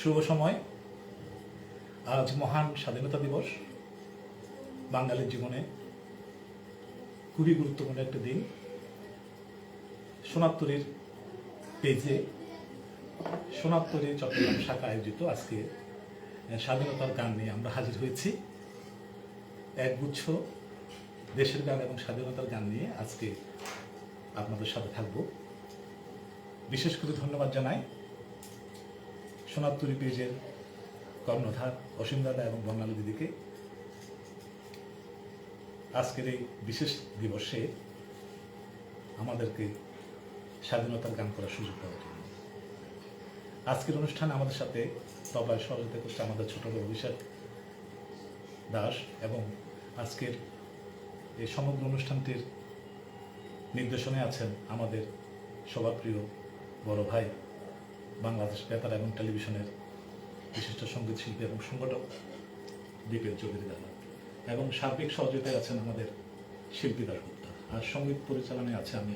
শুভ সময়। আজ মহান স্বাধীনতা দিবস। বাঙালির জীবনে খুবই গুরুত্বপূর্ণ একটা দিন। সোনাত্তরীর পেজে সোনাত্তরী চট্টগ্রাম শাখা আয়োজিত আজকে স্বাধীনতার গান নিয়ে আমরা হাজির হয়েছি। একগুচ্ছ দেশের গান এবং স্বাধীনতার গান নিয়ে আজকে আপনাদের সাথে থাকব। বিশেষ করে ধন্যবাদ জানাই। সোনাত্তরী পেজের কর্ণধার অসীম দাদা এবং বঙ্গালী দিদিকে আজকের এই বিশেষ দিবসে আমাদেরকে স্বাধীনতার গান করার সুযোগ দেওয়ার জন্য। আজকের অনুষ্ঠানে আমাদের সাথে তবায় সহযোগিতা করছে আমাদের ছোট ভাই অভিষেক দাস এবং আজকের এই সমগ্র অনুষ্ঠানটির নির্দেশনায় আছেন আমাদের সভাপ্রিয় বড় ভাই বাংলাদেশ বেতার এবং টেলিভিশনের বিশিষ্ট সংগীত শিল্পী এবং সংগঠক দীপের চৌধুরী দাদা। এবং সার্বিক সহযোগিতায় আছেন আমাদের শিল্পী দাসগুপ্তা আর সংগীত পরিচালনায় আছে আমি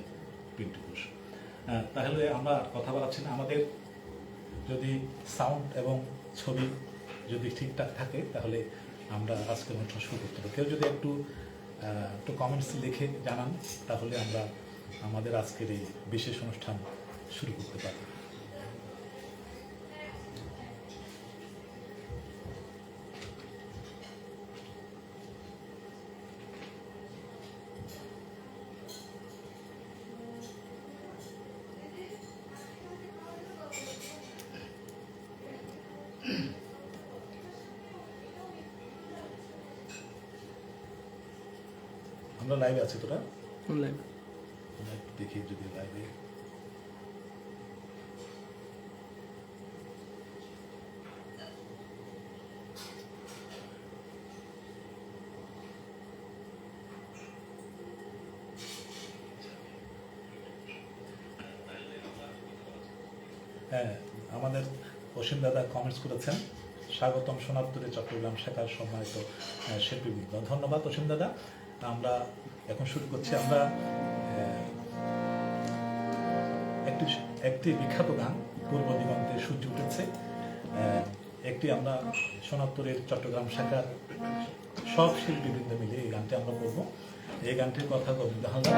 পিন্টু ঘোষ। তাহলে আমরা কথা বলাচ্ছি না। আমাদের যদি সাউন্ড এবং ছবি যদি ঠিকঠাক থাকে, তাহলে আমরা আজকের অনুষ্ঠান শুরু করতে পারি। কেউ যদি একটু একটু কমেন্টস লিখে জানান, তাহলে আমরা আমাদের আজকের এই বিশেষ অনুষ্ঠান শুরু করতে পারি আমরা লাইভে আছি তোরা? একটু দেখি যদি লাইভে হ্যাঁ আমাদের অসীম দাদা কমেন্টস করেছেন। স্বাগতম সোনারপুরে চট্টগ্রাম শাখার সম্মানিত শিল্পীবৃন্দ ধন্যবাদ অসীম দাদা। আমরা এখন শুরু করছি। আমরা একটি একটি বিখ্যাত গান, পূর্ব দিগন্তে সূর্য উঠেছে। একটি আমরা সোনাত্তরের চট্টগ্রাম শাখার সব শিল্পীবৃন্দ মিলে এই গানটি আমরা করব। এই গানটির কথা কবিতা হালদার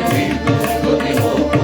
Espíritu.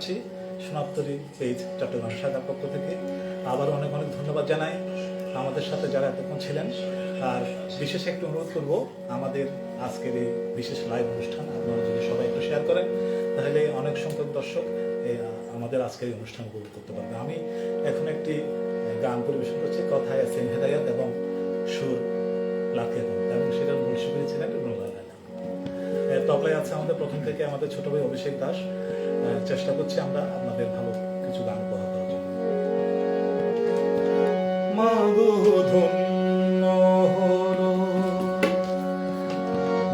শোনাচ্ছি সোনাপ্তরি পেজ চট্টগ্রাম শাখার পক্ষ থেকে। আবার অনেক অনেক ধন্যবাদ জানাই আমাদের সাথে যারা এতক্ষণ ছিলেন। আর বিশেষ একটু অনুরোধ করব, আমাদের আজকের এই বিশেষ লাইভ অনুষ্ঠান আপনারা যদি সবাই একটু শেয়ার করেন, তাহলে অনেক সংখ্যক দর্শক আমাদের আজকের এই অনুষ্ঠান উপভোগ করতে পারবে। আমি এখন একটি গান পরিবেশন করছি, কথায় আছেন হেদায়াত এবং সুর লাখে এবং সেটার মূল শিল্পী ছিলেন তবলায় আছে আমাদের, প্রথম থেকে আমাদের ছোট ভাই অভিষেক দাস। চেষ্টা করছি আমরা আপনাদের ভালো কিছু গান উপহার করার জন্য।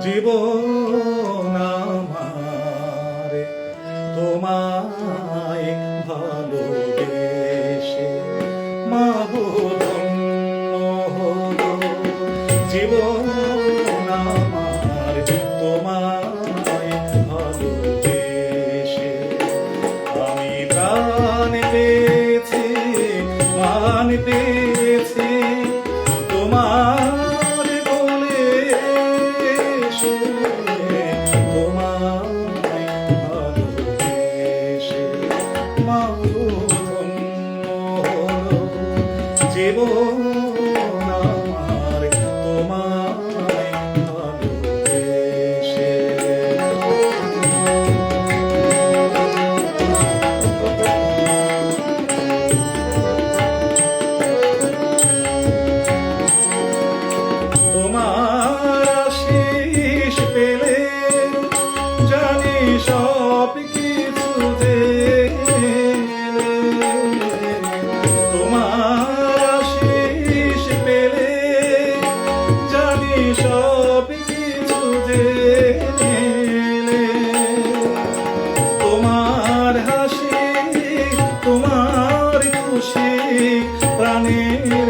জীবন খুশি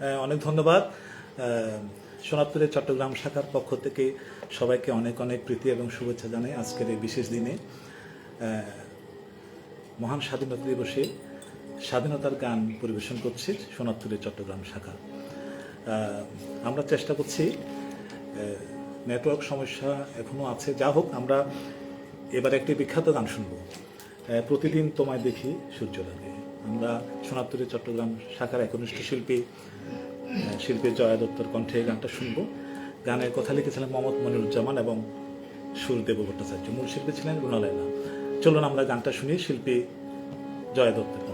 অনেক ধন্যবাদ। আহ, সোনারপুরের চট্টগ্রাম শাখার পক্ষ থেকে সবাইকে অনেক অনেক প্রীতি এবং শুভেচ্ছা জানাই আজকের এই বিশেষ দিনে। মহান স্বাধীনতা দিবসে স্বাধীনতার গান পরিবেশন করছে সোনারপুরের চট্টগ্রাম শাখা। আমরা চেষ্টা করছি নেটওয়ার্ক সমস্যা এখনও আছে যা হোক আমরা এবার একটি বিখ্যাত গান শুনব। প্রতিদিন তোমায় দেখি সূর্য লাগে। আমরা সোনারপুরের চট্টগ্রাম শাখার একনিষ্ঠ শিল্পী শিল্পী জয়া দত্তর কণ্ঠে গানটা শুনব। গানের কথা লিখেছিলেন মোহাম্মদ মনিরুজ্জামান এবং সুর দেব ভট্টাচার্য মূল শিল্পী ছিলেন রুনালাইলা চলুন আমরা গানটা শুনি শিল্পী জয়া দত্তের।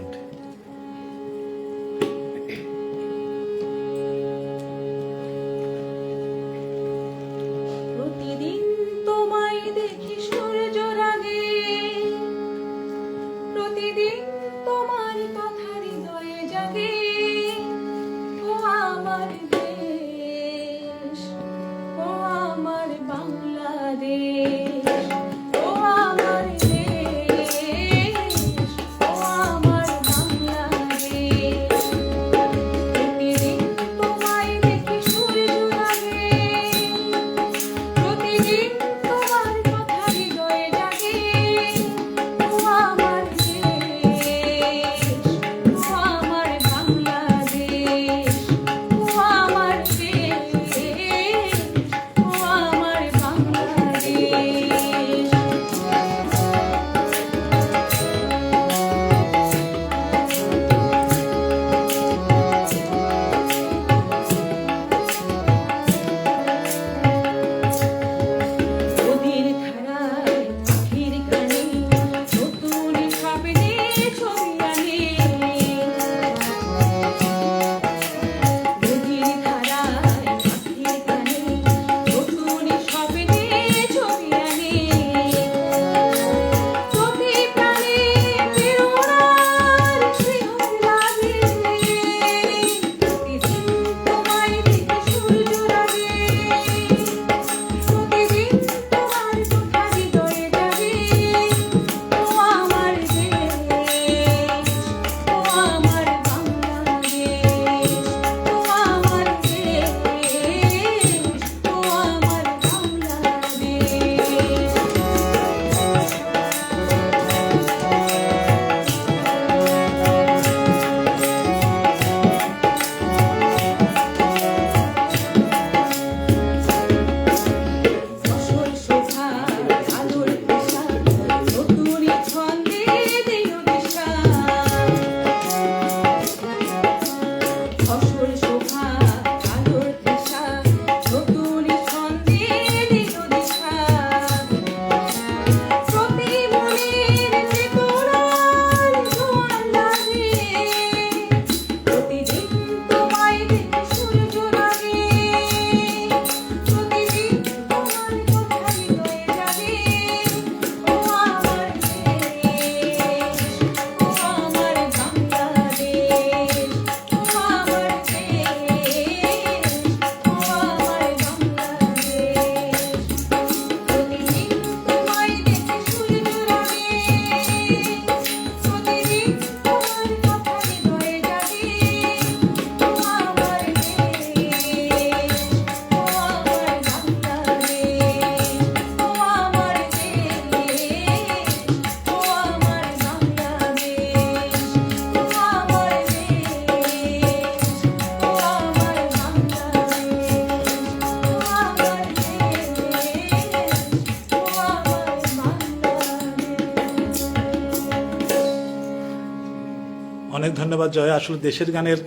আসলে দেশের গানের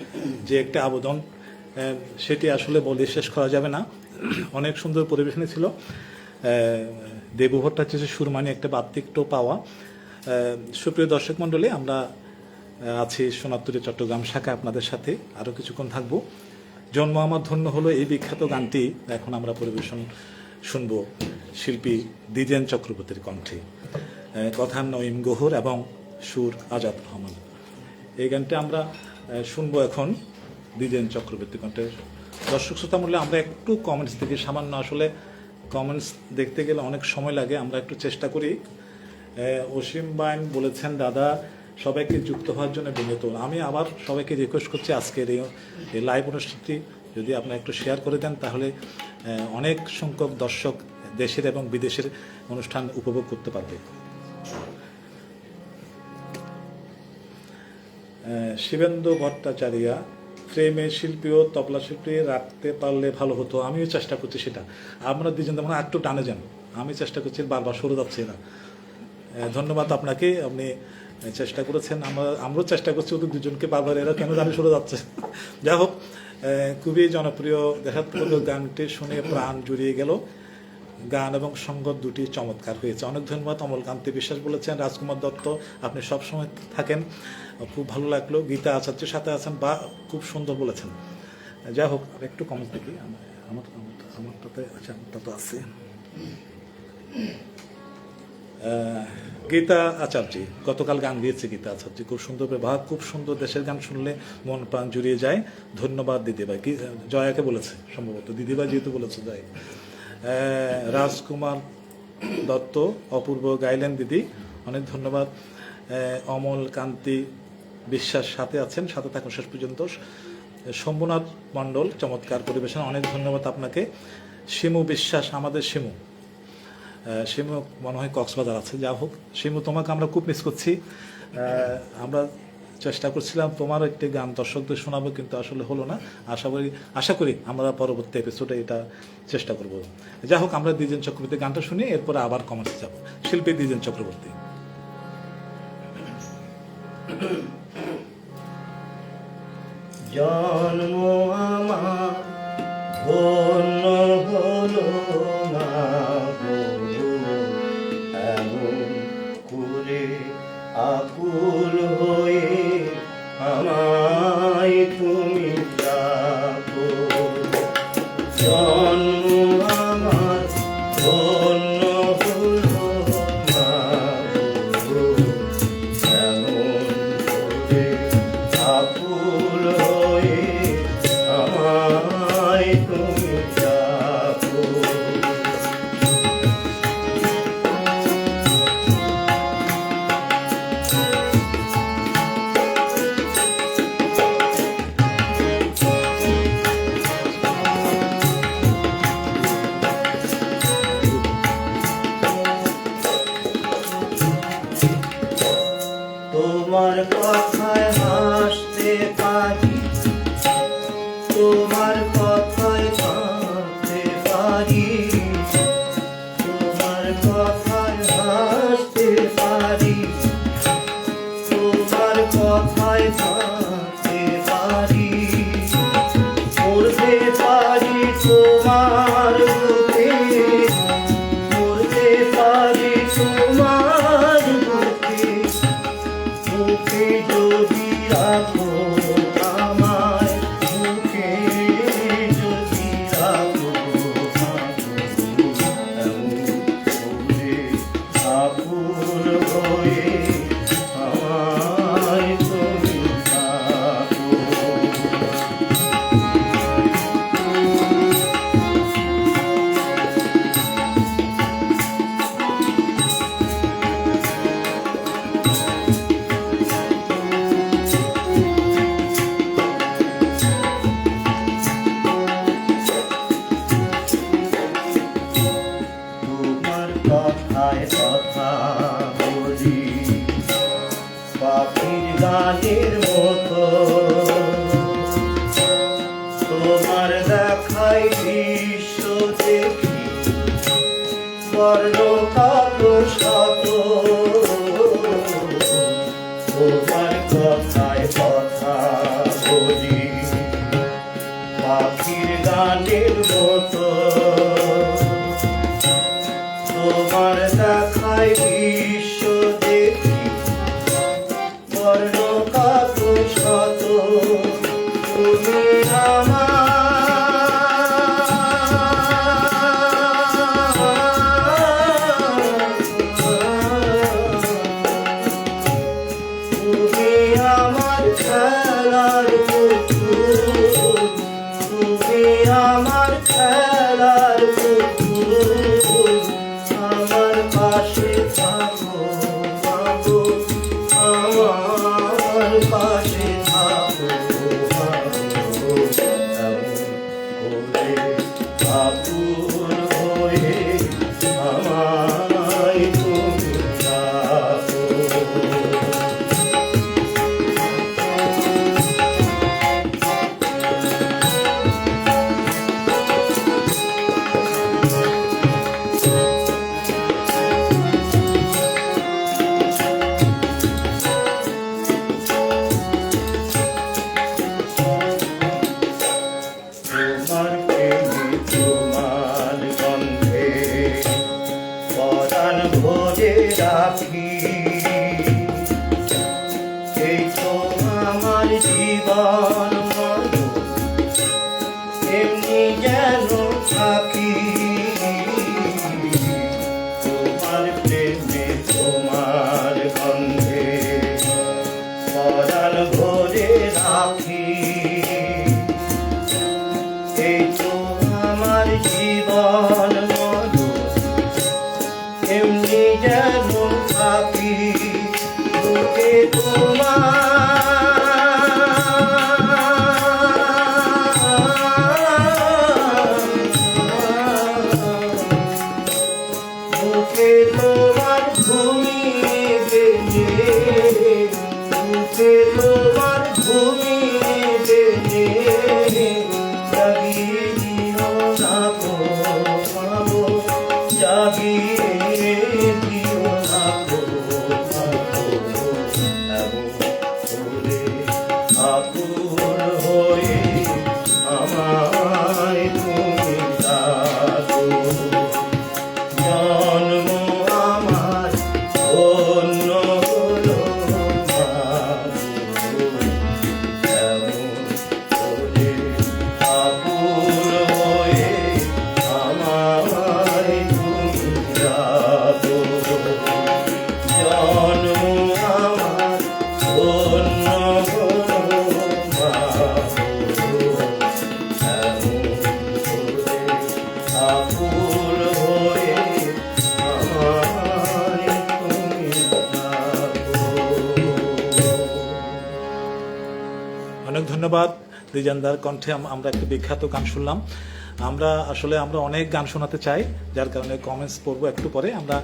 যে একটা আবেদন সেটি আসলে বলে শেষ করা যাবে না। অনেক সুন্দর পরিবেশনে ছিল। দেবু ভট্টাচার্যের সুরমানি একটা বাত্তিকটো পাওয়া। সুপ্রিয় দর্শক মণ্ডলী, আমরা আছি সোনাত্তরী চট্টগ্রাম শাখা আপনাদের সাথে। আরও কিছুক্ষণ থাকব। জন্ম আমার ধন্য হলো এই বিখ্যাত গানটি। এখন আমরা পরিবেশন শুনব শিল্পী দ্বিজেন চক্রবর্তীর কণ্ঠে। কথা নঈম গোহর এবং সুর আজাদ রহমান। এই গানটা আমরা শুনব এখন দ্বিজেন চক্রবর্তী কণ্ঠের। দর্শক শ্রোতা মূল্যে আমরা একটু কমেন্টস দেখি। সামান্য আসলে কমেন্টস দেখতে গেলে অনেক সময় লাগে, আমরা একটু চেষ্টা করি। অসীম বাইন বলেছেন, দাদা, সবাইকে যুক্ত হওয়ার জন্য বিনীত আমি আবার সবাইকে রিকোয়েস্ট করছি আজকের এই লাইভ অনুষ্ঠানটি যদি আপনারা একটু শেয়ার করে দেন, তাহলে অনেক সংখ্যক দর্শক দেশের এবং বিদেশের অনুষ্ঠান উপভোগ করতে পারবে। শিবেন্দু ভট্টাচার্যা ফ্রেমে শিল্পী ও তবলা শিল্পী রাখতে পারলে ভালো হতো। আমিও চেষ্টা করছি সেটা। আমরা দুজন তেমন একটু টানে যান, আমি চেষ্টা করছি বারবার সরে যাচ্ছি না ধন্যবাদ আপনাকে, আপনি চেষ্টা করেছেন। আমরা, আমরাও চেষ্টা করছি ওদের দুজনকে বারবার এরা কেন জানি সরে যাচ্ছে। যাই হোক খুবই জনপ্রিয় দেখাত্মক গানটি শুনে প্রাণ জুড়িয়ে গেল। গান এবং সঙ্গত দুটি চমৎকার হয়েছে। অনেক ধন্যবাদ অমল অমলকান্তি বিশ্বাস বলেছেন, রাজকুমার দত্ত, আপনি সবসময় থাকেন। খুব ভালো লাগল। গীতা আচার্যের সাথে আছেন বা খুব সুন্দর বলেছেন। যাই হোক একটু কমেন্ট দেখি। আমার আমার আমার- আমারটাতে আচ্ছা আমারটা তো আছে। গীতা আচার্য, গতকাল গান গিয়েছে গীতা আচার্য। খুব সুন্দর ব্যবহার, খুব সুন্দর দেশের গান শুনলে মন প্রাণ জুড়িয়ে যায়। ধন্যবাদ দিদিভাই। কি, জয়াকে বলেছে, সম্ভবত। দিদিভাই যেহেতু বলেছে, জয়। রাজকুমার দত্ত, অপূর্ব গাইলেন দিদি। অনেক ধন্যবাদ। অমল কান্তি বিশ্বাস সাথে আছেন, সাথে থাকুন শেষ পর্যন্ত। শম্ভুনাথ মণ্ডল, চমৎকার পরিবেশন। অনেক ধন্যবাদ আপনাকে। শিমু বিশ্বাস, আমাদের শিমু। শিমু মনে হয় কক্সবাজার আছে। যা হোক, শিমু, তোমাকে আমরা খুব মিস করছি। আমরা চেষ্টা করছিলাম তোমার একটি গান দর্শকদের শোনাবো, কিন্তু আসলে হলো না। আশা করি আশা করি আমরা পরবর্তী এপিসোডে এটা চেষ্টা করব। যাই হোক, আমরা দ্বিজেন চক্রবর্তী গানটা শুনি, এরপরে আবার কমেন্টে যাব। শিল্পী দ্বিজেন চক্রবর্তী। জন্ম আমার হলো না এমন করে আকুল হয়ে কথা বলি পাখির গানের মতো আমার খেলার পুকুর জীবন। রাখি দিজানদার কণ্ঠে আমরা একটা বিখ্যাত গান শুনলাম। আমরা আসলে আমরা অনেক গান শোনাতে চাই, যার কারণে কমেন্টস পড়ব একটু পরে। আমরা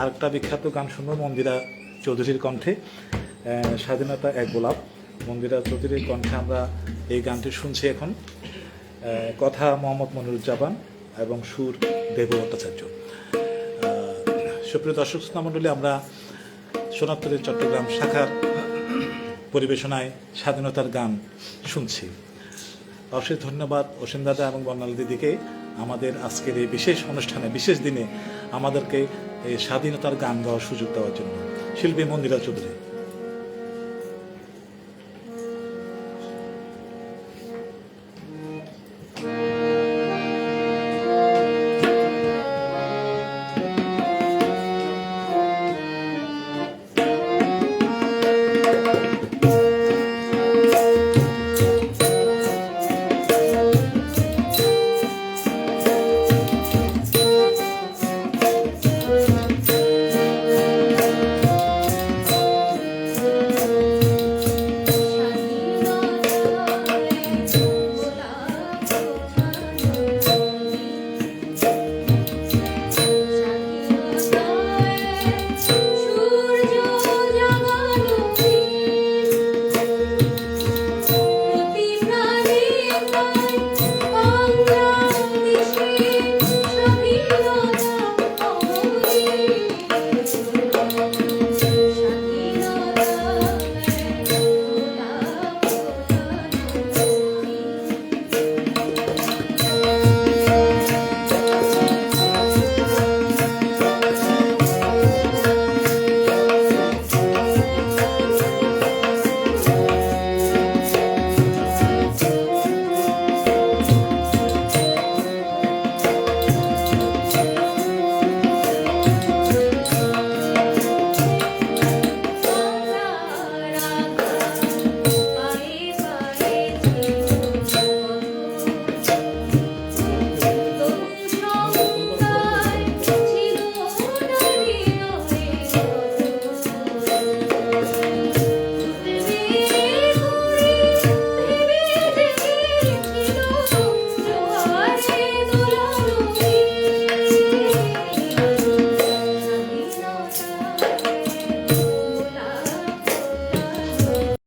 আরেকটা বিখ্যাত গান শুনব মন্দিরা চৌধুরীর কণ্ঠে স্বাধীনতা এক গোলাপ। মন্দিরা চৌধুরীর কণ্ঠে আমরা এই গানটি শুনছি এখন। কথা মোহাম্মদ মনিরুজ্জামান এবং সুর দেব ভট্টাচার্য সুপ্রিয় দর্শক শ্রোতা মণ্ডলী আমরা সোনাত্তরের চট্টগ্রাম শাখার পরিবেশনায় স্বাধীনতার গান শুনছি। অশেষ ধন্যবাদ অসীম দাদা এবং বর্ণালী দিদিকে আমাদের আজকের এই বিশেষ অনুষ্ঠানে, বিশেষ দিনে আমাদেরকে স্বাধীনতার গান গাওয়ার সুযোগ দেওয়ার জন্য। শিল্পী মন্দিরা চৌধুরী।